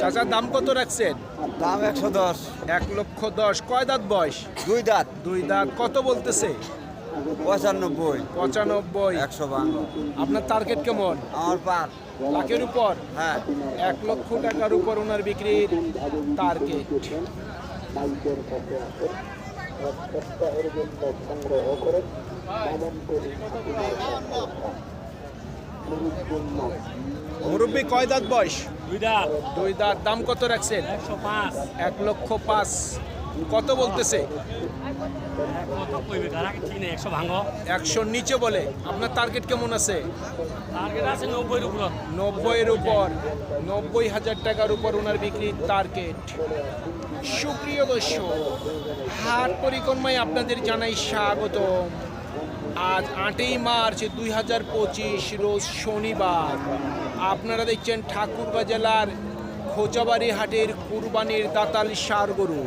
চাচার দাম কত রাখছেন? দাম একশো দশ। এক লক্ষ দশ। কয় দাঁত বয়স? দুই দাঁত। দুই দাঁত। কত বলতেছে? পঁচানব্বই। পঁচানব্বই। একশো বান্ন। আপনার টার্গেট কেমন? আমার পার। লাখের উপর? হ্যাঁ। এক লক্ষ টাকার উপর ওনার বিক্রির টার্গেট মুরব্বী কয় দাঁত বয়স? দুইটা দুই দাঁত। দাম কত রাখছেন? একশো পাঁচ। এক লক্ষ পাঁচ। কত বলতেছে? একশোর নিচে বলে। আপনার টার্গেট কেমন আছে? নব্বইয়ের উপর। নব্বই হাজার টাকার উপর ওনার বিক্রির টার্গেট সুপ্রিয় দর্শক হাট পরিক্রমায় আপনাদের জানাই স্বাগত আজ আটই মার্চ দুই হাজার পঁচিশ রোজ শনিবার। আপনারা দেখছেন ঠাকুরগাঁ জেলার খোঁচাবাড়ি হাটের কুরবানির দাতাল সার গরু।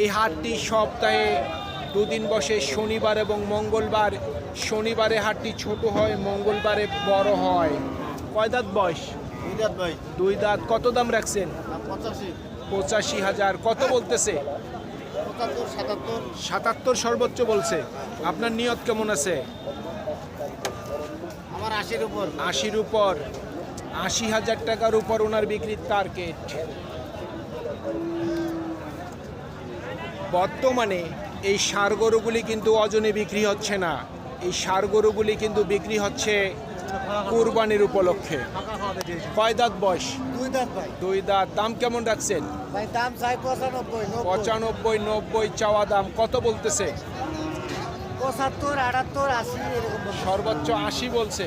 এই হাটটি সপ্তাহে দুদিন বসে শনিবার এবং মঙ্গলবার। শনিবারে হাটটি ছোট হয় মঙ্গলবারে বড় হয়। কয় দাঁত বয়স? দুই দাঁত ভাই দুই দাঁত। কত দাম রাখছেন? পঁচাশি হাজার। কত বলতেছে? সাতাত্তর সর্বোচ্চ বলছে। আপনার নিয়ত কেমন আছে? আমার আশির উপর। আশির উপর। আশি হাজার টাকার উপর ওনার বিক্রির টার্গেট বর্তমানে এই সার গরুগুলি কিন্তু অজনে বিক্রি হচ্ছে না। এই সার গরুগুলি কিন্তু বিক্রি হচ্ছে কুরবানির উপলক্ষে। কয় দাঁত বয়স? দুই দাঁত ভাই। দুই দাঁত। দাম কেমন রাখছেন? ভাই দাম চাই পঁচানব্বই পঁচানব্বই নব্বই চাওয়া দাম। কত বলতেছে? পঁচাত্তর আটাত্তর আশি সর্বোচ্চ আশি বলছে।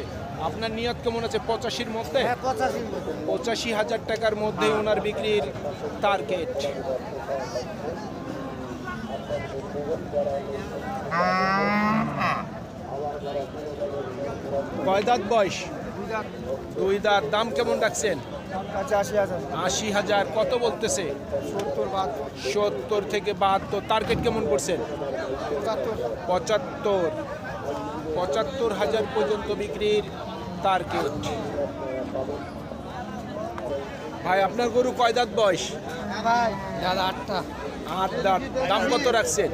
আপনার নিয়ত কেমন আছে পঁচাশির মধ্যে? হ্যাঁ পঁচাশির মধ্যে। পঁচাশি হাজার টাকার মধ্যে ওনার বিক্রির টার্গেট কয় দাঁত বয়স? দুই দাঁত দাম কেমন রাখছেন? আশি হাজার। আশি হাজার কত বলতেছে? সত্তর থেকে বাহাত্তর টার্গেট কেমন করছেন? পঁচাত্তর। পঁচাত্তর। হাজার পর্যন্ত বিক্রির টার্গেট ভাই আপনার গরু কয় দাঁত বয়স? দাদা আটটা। আট দাঁত। দাম কত রাখছেন?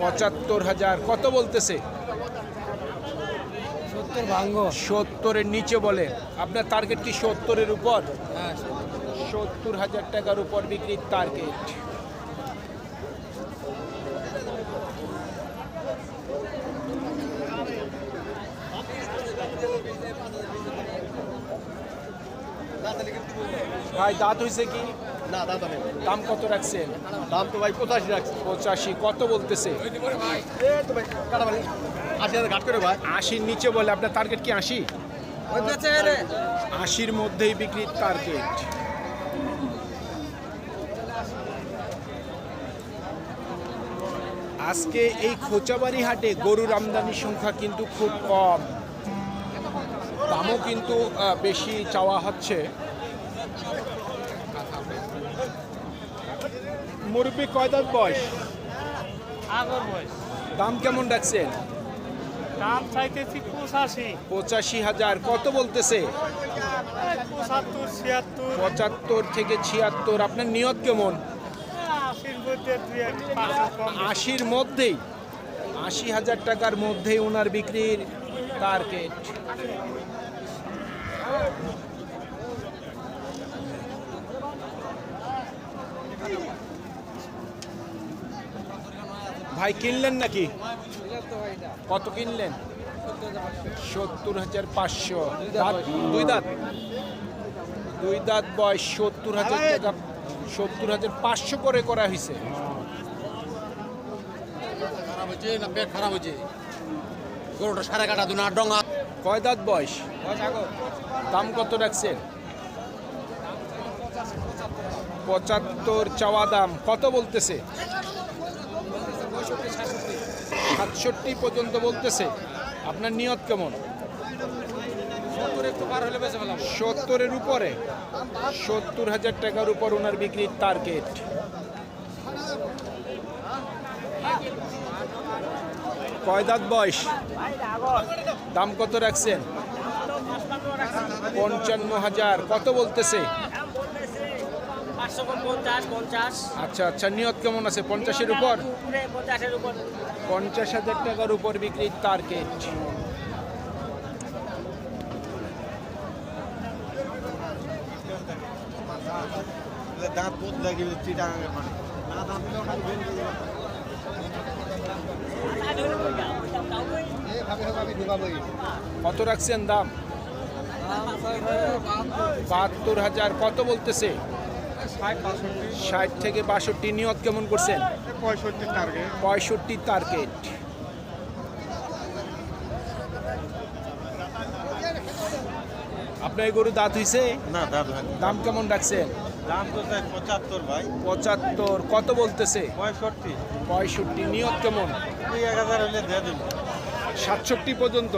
পঁচাত্তর হাজার কত বলতেছে? সত্তরের নিচে বলে। আপনার টার্গেট কি সত্তরের উপর? হ্যাঁ সত্তর হাজার টাকার উপর বিক্রির টার্গেট ভাই দাঁত হয়েছে কি? না দাদা নেই দাম কত রাখছেন? দাম তো ভাই পঁচাশি রাখছি। পঁচাশি কত বলতেছে? আশি হাজার ঘাট করে ভাই আশির নিচে বলে আপনার টার্গেট কি আশি? আশির মধ্যেই বিক্রির টার্গেট আজকে এই খোঁচাবাড়ি হাটে গরুর আমদানির সংখ্যা কিন্তু খুব কম। দামও কিন্তু বেশি চাওয়া হচ্ছে। মুরব্বী কয় দাঁত বয়স? দাম কেমন রাখছেন দাম চাইতেছি পঁচাশি। পঁচাশি হাজার। কত বলতেছে? পঁচাত্তর ছিয়াত্তর। পঁচাত্তর থেকে ছিয়াত্তর। আপনার নিয়ত কেমন? আশির মধ্যেই? আশি হাজার টাকার মধ্যেই ওনার বিক্রির টার্গেট। ভাই কিনলেন নাকি? কত কিনলেন? সত্তর হাজার পাঁচশো। দুই দাঁত? দুই দাঁত বয়স সত্তর হাজার টাকা। সত্তর হাজার পাঁচশো করে করা হয়েছে। খারাপ গরুটা সাড়ে কাটা দু না ডঙ্গা কয় দাঁত বয়স? দাম কত রাখছেন? পঁচাত্তর চাওয়া দাম। কত বলতেছে? সাতষট্টি পর্যন্ত বলতেছে। আপনার নিয়ত কেমন? সত্তরের উপরে। সত্তর হাজার টাকার উপর ওনার বিক্রির টার্গেট কয় দাঁত বয়স? দাম কত রাখছেন? পঞ্চান্ন হাজার। কত বলতেছে পাঁচশো কম পঞ্চাশ পঞ্চাশ আচ্ছা আচ্ছা নিয়ত কেমন আছে? পঞ্চাশের উপর? পঞ্চাশ হাজার টাকার উপর বিক্রির টার্গেট দাঁত বোধ লাগিয়ে চিটাঙের মানে না দাঁত দিলেও খালি ভেঙে হবে কত রাখছেন দাম? বাহাত্তর হাজার। কত বলতেছে? ষাট থেকে বাষট্টি নিয়ত কেমন করছেন? পঁয়ষট্টি টার্গেট পঁয়ষট্টি টার্গেট আপনার গরু দাঁত হইছে? না দাঁত দাম কেমন রাখছেন? দাম তো পঁচাত্তর ভাই। পঁচাত্তর। কত বলতেছে? পঁয়ষট্টি। পঁয়ষট্টি। নিয়ত কেমন? দুই এক হাজার হলে দিয়ে সাতষট্টি পর্যন্ত?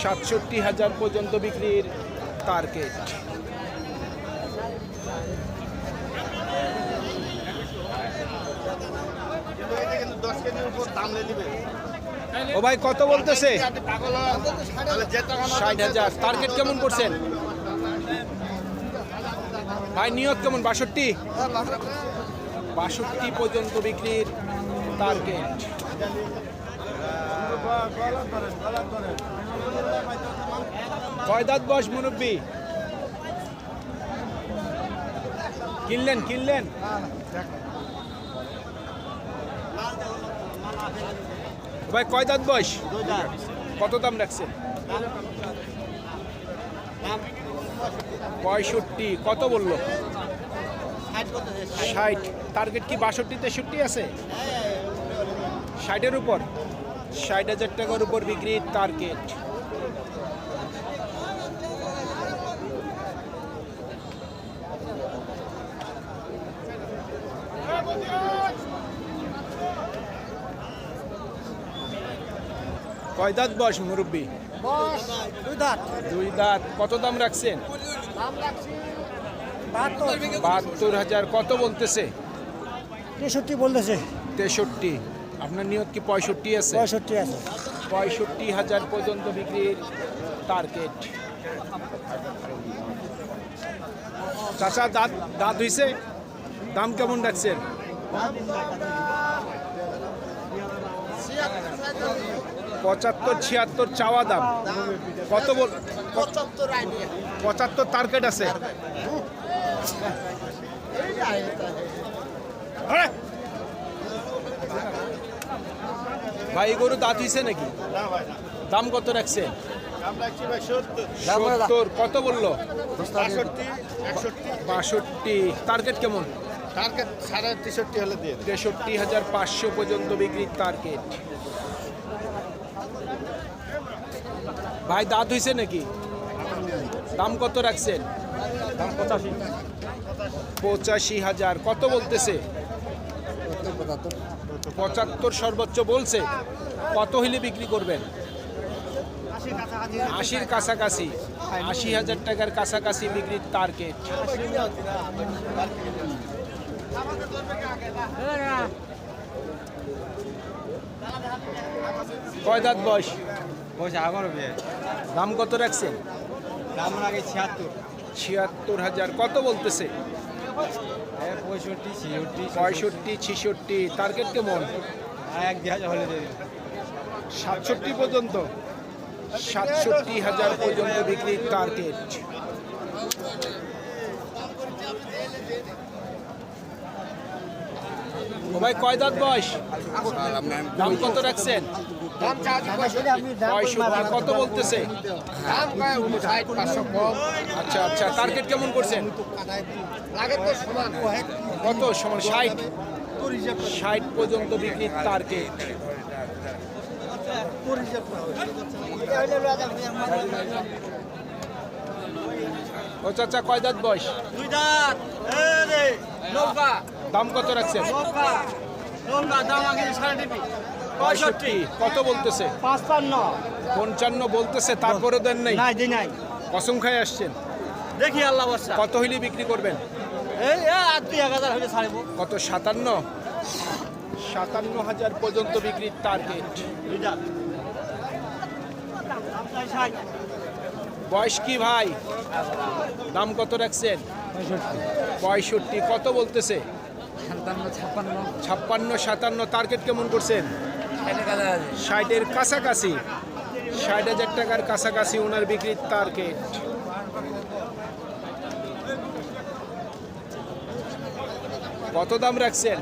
সাতষট্টি হাজার পর্যন্ত বিক্রির টার্গেট কিন্তু এটা কিন্তু দশ কেজির উপর দাম নিয়ে দিবে ও ভাই, কত বলতেছে? ষাট হাজার। টার্গেট কেমন করছেন? ভাই, নিয়ত কেমন? বাষট্টি? বাষট্টি পর্যন্ত বিক্রির টার্গেট কয় দাঁত বয়স মুরব্বী? কিনলেন কিনলেন? ভাই কয় দাঁত বয়স? কত দাম রাখছেন? পঁয়ষট্টি কত বলল? ষাট টার্গেট কি বাষট্টি তেষট্টি আছে? ষাটের উপর। ষাট হাজার টাকার উপর বিক্রির টার্গেট কয় দাঁত বয়স মুরব্বী? দুই দাঁত। কত দাম রাখছেন? বাহাত্তর। হাজার। কত বলতেছে? তেষট্টি বলতেছে। তেষট্টি। আপনার নিয়ত কি পঁয়ষট্টি আছে? পঁয়ষট্টি আছে। পঁয়ষট্টি হাজার পর্যন্ত বিক্রির টার্গেট চাচা দাঁত দাঁত হইছে? দাম কেমন রাখছেন? পঁচাত্তর ছিয়াত্তর চাওয়া দাম। কত বল পঁচাত্তর টার্গেট আছে! ভাই গরু দাঁত হইছে নাকি? দাম কত রাখছে? সত্তর। কত? বলল? বাষট্টি টার্গেট কেমন? টার্গেট সাড়ে তেষট্টি হলে দিয়ে তেষট্টি হাজার পাঁচশো পর্যন্ত বিক্রির টার্গেট। ভাই দাঁত হইছে নাকি? দাম কত রাখছেন? পঁচাশি। হাজার। কত বলতেছে? পঁচাত্তর সর্বোচ্চ বলছে। কত হইলে বিক্রি করবেন? আশির কাছাকাছি। আশি হাজার টাকার কাছাকাছি বিক্রির টার্গেট কয় দাঁত বয়স? পয়সা আমার বিয়ে। দাম কত রাখছেন? দাম আগে ছিয়াত্তর। ছিয়াত্তর হাজার। কত বলতেছে? পঁয়ষট্টি ছিষট্টি পঁয়ষট্টি ছিষট্টি। টার্গেট কেমন? এক দুই হাজার হলে সাতষট্টি পর্যন্ত? সাতষট্টি হাজার পর্যন্ত বিক্রির টার্গেট ও ভাই কয় দাঁত বয়স? দাম কত রাখছেন? পঁয়ষট্টি কত বলতেছে আচ্ছা আচ্ছা টার্গেট কেমন করছেন কত সমান ষাট ষাট পর্যন্ত বিক্রির টার্গেট ও চাচা কয় দাঁত বয়স দুই দাঁত দাম কত রাখছেন নৌকা দাম আগে সাড়ে পঁয়ষট্টি। কত বলতেছে? পাঁচপান্ন। পঞ্চান্ন বলতেছে তারপরে দেন নাই? নাই দি নাই। কসম খাই আসছেন? দেখি আল্লাহ বর্ষা কত হইলে বিক্রি করবেন? এই এ, আর দুই এক হাজার হলে ছাড়বো। কত সাতান্ন? সাতান্ন হাজার পর্যন্ত বিক্রির টার্গেট বয়স কি ভাই? দাম কত রাখছেন? পঁয়ষট্টি। কত বলতেছে? ছাপ্পান্ন। সাতান্ন টার্গেট কেমন করছেন? ষাটের কাছাকাছি। ষাট হাজার টাকার কাছাকাছি ওনার বিক্রির টার্গেট কত দাম রাখছেন?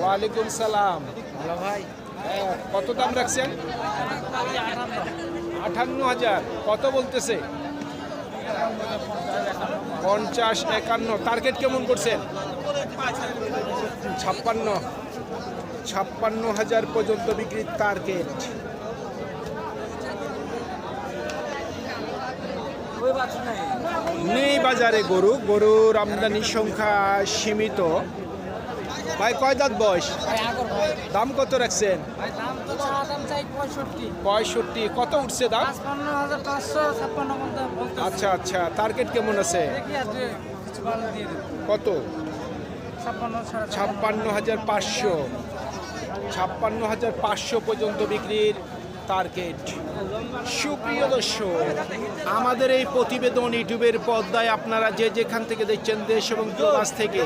ওয়ালাইকুম সালাম। ভালো ভাই। হ্যাঁ, কত দাম রাখছেন? আটান্ন হাজার। কত বলতেছে? পঞ্চাশ, একান্ন। টার্গেট কেমন করছেন? ছাপ্পান্ন। ছাপ্পান্ন হাজার পর্যন্ত বিক্রির টার্গেট নেই বাজারে গরু। গরুর আমদানির সংখ্যা সীমিত। ভাই কয় দাঁত বয়স? দাম কত রাখছেন? পঁয়ষট্টি। কত উঠছে দাম? আচ্ছা আচ্ছা টার্গেট কেমন আছে? কত? ছাপ্পান্ন হাজার পাঁচশো। ছাপ্পান্ন হাজার পাঁচশো পর্যন্ত বিক্রির টার্গেট সুপ্রিয় দর্শক আমাদের এই প্রতিবেদন ইউটিউবের পর্দায় আপনারা যে যেখান থেকে দেখছেন দেশ এবং প্রবাস থেকে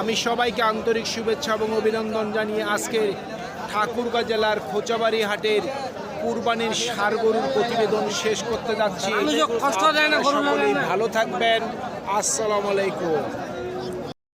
আমি সবাইকে আন্তরিক শুভেচ্ছা এবং অভিনন্দন জানিয়ে আজকে ঠাকুরগাঁ জেলার খোঁচাবাড়ি হাটের কুরবানির সার গরুর প্রতিবেদন শেষ করতে যাচ্ছি। ভালো থাকবেন। আসসালামু আলাইকুম।